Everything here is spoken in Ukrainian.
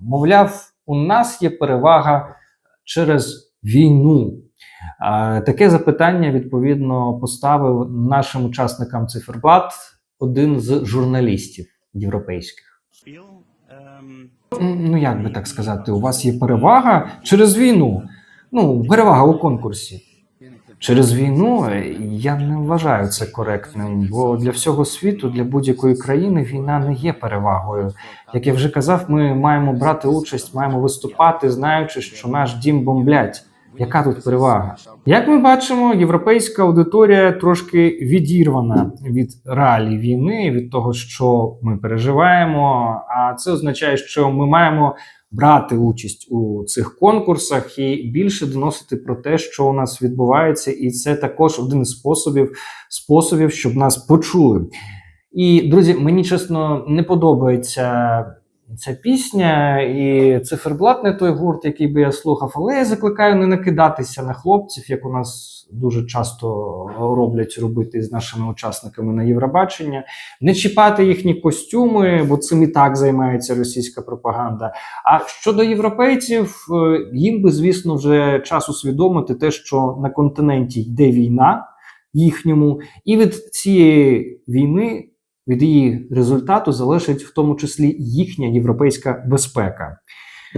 Мовляв, у нас є перевага через війну. Таке запитання відповідно поставив нашим учасникам циферблат один з журналістів європейських. Ну як би так сказати, у вас є перевага через війну. Ну, перевага у конкурсі. Через війну я не вважаю це коректним, бо для всього світу, для будь-якої країни війна не є перевагою. Як я вже казав, ми маємо брати участь, маємо виступати, знаючи, що наш дім бомблять. Яка тут перевага? Як ми бачимо, європейська аудиторія трошки відірвана від реалій війни, від того, що ми переживаємо. А це означає, що ми маємо брати участь у цих конкурсах і більше доносити про те, що у нас відбувається, і це також один із способів, способів, щоб нас почули. І друзі, мені чесно не подобається ця пісня, і циферблат не той гурт, який би я слухав, але я закликаю не накидатися на хлопців, як у нас дуже часто роблять робити з нашими учасниками на Євробачення, не чіпати їхні костюми, бо цим і так займається російська пропаганда. А щодо європейців, е, їм би, звісно, вже час усвідомити те, що на континенті йде війна їхньому, і від цієї війни, від її результату залежить в тому числі їхня європейська безпека.